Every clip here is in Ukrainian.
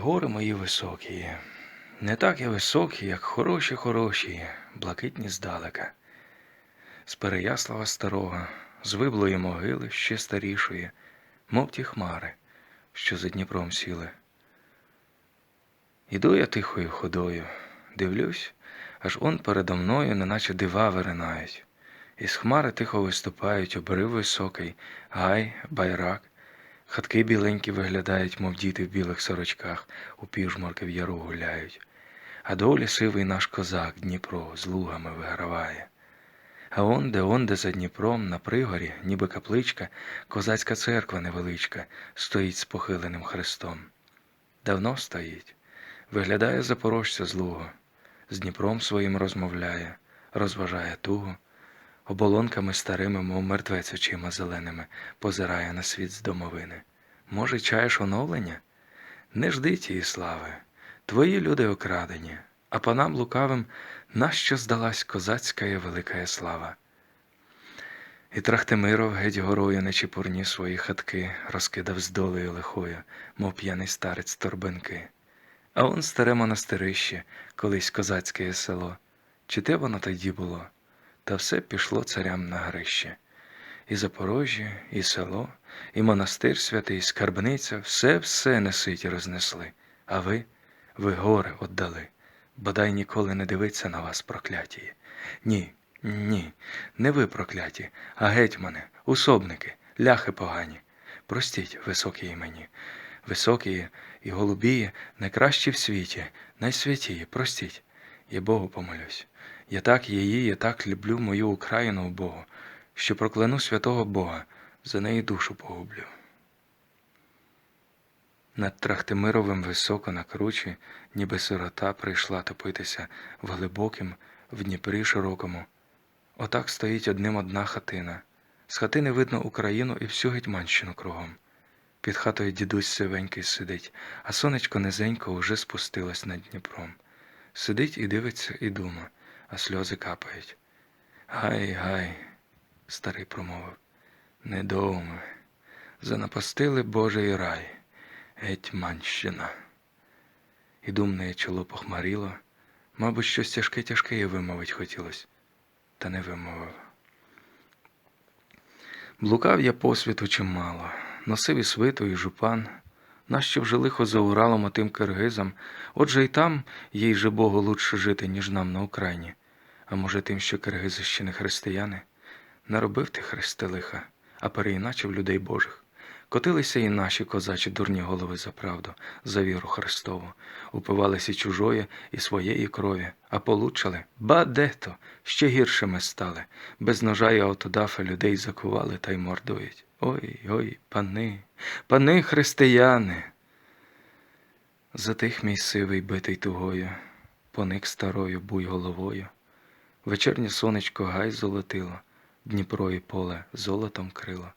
Гори мої високі, не так я високі, як хороші хороші, блакитні здалека. З Переяслава старого, з виблої могили ще старішої, мов ті хмари, що за Дніпром сіли. Іду я тихою ходою, дивлюсь, аж он передо мною, неначе дива виринають. Із хмари тихо виступають обрив високий, гай, байрак, Хатки біленькі виглядають, мов діти в білих сорочках, у півжморки в яру гуляють. А долі сивий наш козак Дніпро з лугами виграває. А онде, онде за Дніпром, на пригорі, ніби капличка, козацька церква невеличка, стоїть з похиленим хрестом. Давно стоїть, виглядає запорожця з лугу, з Дніпром своїм розмовляє, розважає тугу, оболонками старими, мов мертвець очима зеленими, позирає на світ з домовини. Може, чаєш оновлення? Не жди тієї слави, твої люди окрадені, а панам лукавим нащо здалась козацька і велика слава. І Трахтимиров геть горою нечіпурні свої хатки розкидав з долею лихою, мов п'яний старець торбинки. А он старе монастирище, колись козацьке село. Чи те воно тоді було? Та все пішло царям на грище. І Запорожжя, і село, і монастир святий, і скарбниця, все все неситі рознесли. А ви, ви горе отдали, бодай ніколи не дивиться на вас прокляті. Ні, ні, не ви прокляті, а гетьмани, усобники, ляхи погані. Простіть, високі імені, високі і голубії, найкращі в світі, найсвятії, простіть, я Богу помолюсь. Я так її, я так люблю мою Україну Богу, що прокляну святого Бога, за неї душу погублю. Над Трахтимировим високо на кручі, ніби сирота прийшла топитися в глибокім, в Дніпрі широкому. Отак стоїть одним одна хатина. З хатини видно Україну і всю Гетьманщину кругом. Під хатою дідусь сивенький сидить, а сонечко низенько уже спустилось над Дніпром. Сидить і дивиться, і дума а сльози капають. Гай, гай, старий промовив, недоуми, занапастили Божий рай, Гетьманщина. І думне чоло похмаріло, мабуть, щось тяжке тяжке їй вимовить хотілось, та не вимовив. Блукав я по світу чимало, носив і свиту, і жупан, нащо вже лихо за Уралом отим киргизам, отже й там їй же Богу лучше жити, ніж нам на Україні. А може, тим, що киргизи ще не християни, наробив ти хрести лиха, а переіначив людей Божих. Котилися і наші козачі дурні голови за правду, за віру Христову, упивалися чужої і своєї крові, а получали ба дето, ще гіршими стали, без ножа і автодафа людей закували та й мордують. Ой, ой, пани, пани християни. Затих мій сивий битий тугою, поник старою буй головою. Вечірнє сонечко гай золотило, Дніпро і поле золотом крило.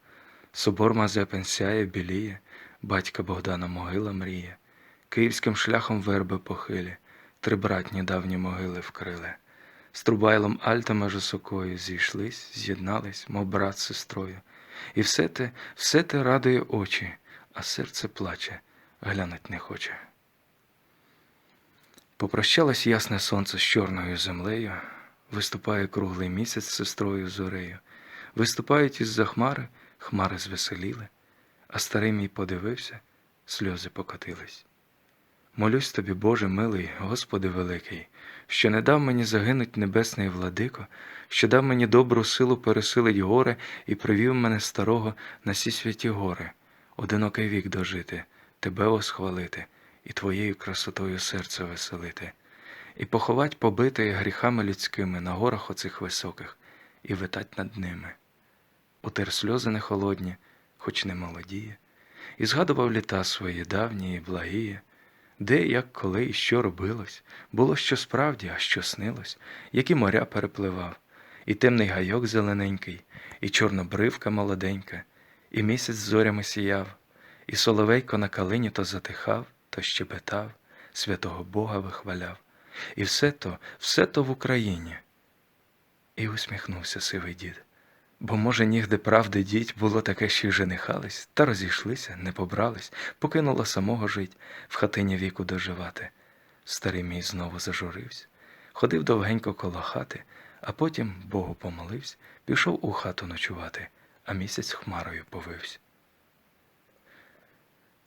Собор Мазепин сяє, біліє, батька Богдана могила мріє, Київським шляхом верби похилі, три братні давні могили вкрили. З Трубайлом Альтами жосокою зійшлись, з'єднались, мов брат з сестрою. І все те, все те радує очі, а серце плаче, глянуть не хоче. Попрощалось ясне сонце з чорною землею, виступає круглий місяць з сестрою зорею. Виступають із-за хмари, хмари звеселіли, а старий мій подивився, сльози покотились. Молюсь тобі, Боже милий, Господи великий, що не дав мені загинуть небесний владико, що дав мені добру силу пересилить горе і привів мене старого на сі святі гори, одинокий вік дожити, тебе восхвалити і твоєю красотою серце веселити, і поховать побите гріхами людськими на горах оцих високих, і витать над ними. Утер сльози не холодні, хоч не молодіє, і згадував літа свої давні і благії, де, як, коли і що робилось, було що справді, а що снилось, які моря перепливав, і темний гайок зелененький, і чорнобривка молоденька, і місяць зорями сіяв, і соловейко на калині то затихав, то щебетав, святого Бога вихваляв, і все то, все то в Україні. І усміхнувся сивий дід. Бо, може, нігде правди діть було таке, що й женихались, та розійшлися, не побрались, покинула самого жить, в хатині віку доживати. Старий мій знову зажурився, ходив довгенько коло хати, а потім Богу помолився, пішов у хату ночувати, а місяць хмарою повився.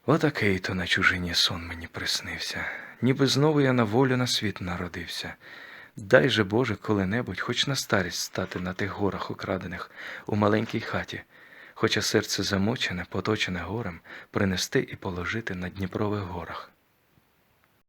Отакий то на чужині сон мені приснився, ніби знову я на волю на світ народився. Дай же Боже коли-небудь, хоч на старість стати на тих горах украдених у маленькій хаті, хоча серце замочене, поточене горем, принести і положити на Дніпрових горах.